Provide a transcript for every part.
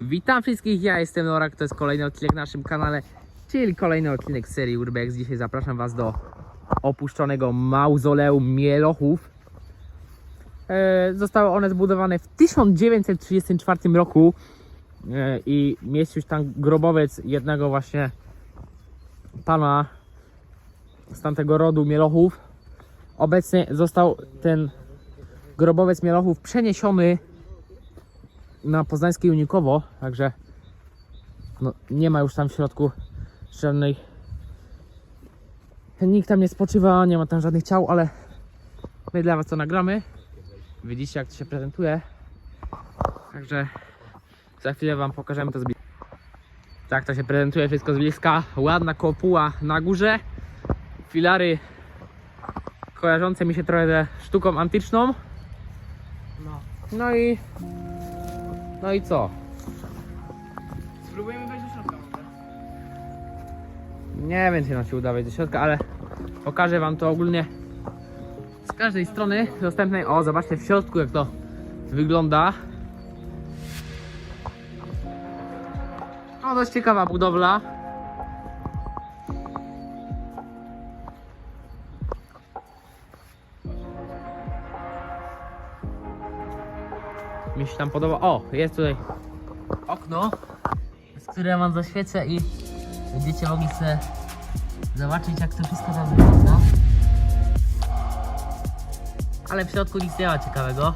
Witam wszystkich, ja jestem Norak, to jest kolejny odcinek na naszym kanale, czyli kolejny odcinek serii Urbex. Dzisiaj zapraszam Was do opuszczonego mauzoleum Mielochów. E, zostały one zbudowane w 1934 roku e, i mieścił się tam grobowiec jednego właśnie pana z tamtego rodu Mielochów. Obecnie został ten grobowiec Mielochów przeniesiony na poznańskie Unikowo, także no, nie ma już tam w środku żadnej nikt tam nie spoczywa, nie ma tam żadnych ciał, ale my dla was to nagramy. Widzicie jak to się prezentuje. Także za chwilę wam pokażemy to z bliska. Tak to się prezentuje wszystko z bliska. Ładna kopuła na górze. Filary kojarzące mi się trochę ze sztuką antyczną. No i no i co? Spróbujemy wejść do środka może. Nie wiem, czy nam się uda wejść do środka, ale pokażę wam to ogólnie z każdej strony dostępnej. O, zobaczcie w środku, jak to wygląda. O, dość ciekawa budowla. Mi się tam podoba. O, jest tutaj okno, z które wam zaświecę i będziecie mogli sobie zobaczyć jak to wszystko tam wygląda. Ale w środku nic nie ma ciekawego.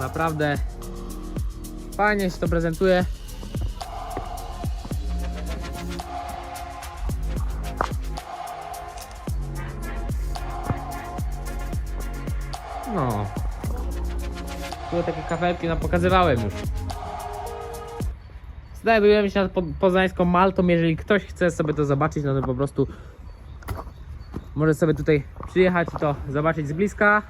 Naprawdę fajnie się to prezentuje. No. Tu takie kafelki no pokazywałem już. Znajdujemy się nad po- poznańską Maltą. Jeżeli ktoś chce sobie to zobaczyć, no to po prostu może sobie tutaj przyjechać i to zobaczyć z bliska.